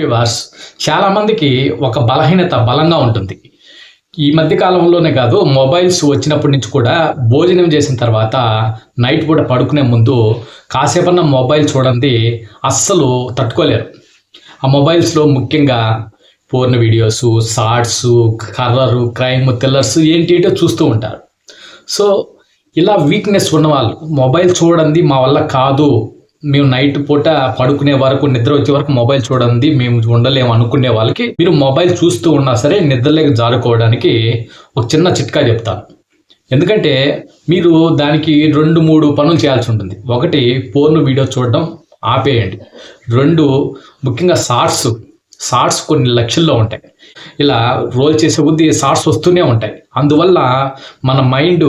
వివాస్ చాలామందికి ఒక బలహీనత బలంగా ఉంటుంది. ఈ మధ్య కాలంలోనే కాదు మొబైల్స్ వచ్చినప్పటి నుంచి కూడా భోజనం చేసిన తర్వాత నైట్ పూట పడుకునే ముందు కాసేపన్నా మొబైల్ చూడండి అస్సలు తట్టుకోలేరు. ఆ మొబైల్స్లో ముఖ్యంగా పోర్న్ వీడియోస్ షార్ట్స్ కర్రరు క్రైమ్ థ్రిల్లర్స్ ఏంటి ఏంటో చూస్తూ ఉంటారు. సో ఇలా వీక్నెస్ ఉన్నవాళ్ళు మొబైల్ చూడండి మా వల్ల కాదు మేము నైట్ పూట పడుకునే వరకు నిద్ర వచ్చే వరకు మొబైల్ చూడండి మేము ఉండలేము అనుకునే వాళ్ళకి. మీరు మొబైల్ చూస్తూ ఉన్నా సరే నిద్రలేక జారుకోవడానికి ఒక చిన్న చిట్కా చెప్తాను. ఎందుకంటే మీరు దానికి రెండు మూడు పనులు చేయాల్సి ఉంటుంది. ఒకటి ఫోన్ వీడియో చూడడం ఆపేయండి. రెండు ముఖ్యంగా షార్ట్స్ షార్ట్స్ కొన్ని లక్షల్లో ఉంటాయి. ఇలా రోల్ చేసే బుద్ధి షార్ట్స్ వస్తూనే ఉంటాయి. అందువల్ల మన మైండ్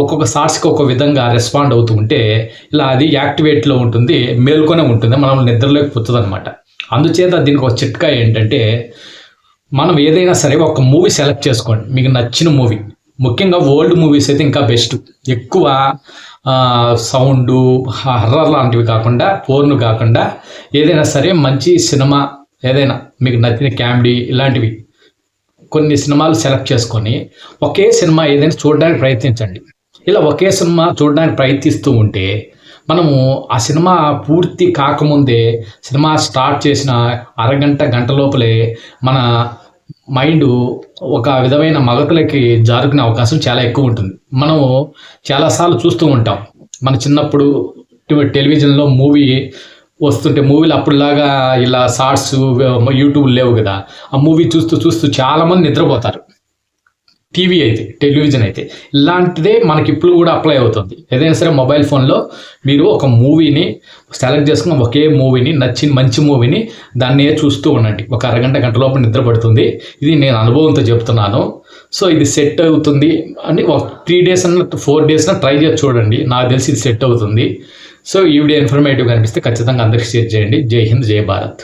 ఒక్కొక్క షార్ట్స్కి ఒక్కొక్క విధంగా రెస్పాండ్ అవుతూ ఉంటే ఇలా అది యాక్టివేట్లో ఉంటుంది మేల్కొనే ఉంటుంది మనం నిద్రలోకి పోతుంది అనమాట అందుచేత దీనికి ఒక చిట్కా ఏంటంటే మనం ఏదైనా సరే ఒక మూవీ సెలెక్ట్ చేసుకోండి. మీకు నచ్చిన మూవీ. ముఖ్యంగా ఓల్డ్ మూవీస్ అయితే ఇంకా బెస్ట్. ఎక్కువ సౌండ్ హర్రర్ లాంటివి కాకుండా పోర్ను కాకుండా ఏదైనా సరే మంచి సినిమా ఏదైనా మీకు నచ్చిన క్యామెడీ ఇలాంటివి కొన్ని సినిమాలు సెలెక్ట్ చేసుకొని ఒకే సినిమా ఏదైనా చూడడానికి ప్రయత్నించండి. ఇలా ఒకే సినిమా చూడడానికి ప్రయత్నిస్తూ ఉంటే మనము ఆ సినిమా పూర్తి కాకముందే సినిమా స్టార్ట్ చేసిన అరగంట గంట లోపలే మన మైండ్ ఒక విధమైన మగతలకి జారుకునే అవకాశం చాలా ఎక్కువ ఉంటుంది. మనము చాలాసార్లు చూస్తూ ఉంటాం. మన చిన్నప్పుడు టెలివిజన్లో మూవీ వస్తుంటే మూవీలు అప్పుడులాగా ఇలా షార్ట్స్ యూట్యూబ్ లేవు కదా. ఆ మూవీ చూస్తూ చూస్తూ చాలామంది నిద్రపోతారు. టీవీ అయితే టెలివిజన్ అయితే. ఇలాంటిదే మనకి ఇప్పుడు కూడా అప్లై అవుతుంది. ఏదైనా సరే మొబైల్ ఫోన్లో మీరు ఒక మూవీని సెలెక్ట్ చేసుకున్న ఒకే మూవీని నచ్చిన మంచి మూవీని దాన్నే చూస్తూ ఉండండి. ఒక అరగంట గంట లోపల నిద్ర పడుతుంది. ఇది నేను అనుభవంతో చెప్తున్నాను. సో ఇది సెట్ అవుతుంది అని ఒక త్రీ డేస్ అన్న ఫోర్ డేస్ అన్న ట్రై చేసి చూడండి. నాకు తెలిసి ఇది సెట్ అవుతుంది. సో ఈ వీడియో ఇన్ఫర్మేటివ్ కనిపిస్తే ఖచ్చితంగా అందరికీ షేర్ చేయండి. జై హింద్ జై భారత్.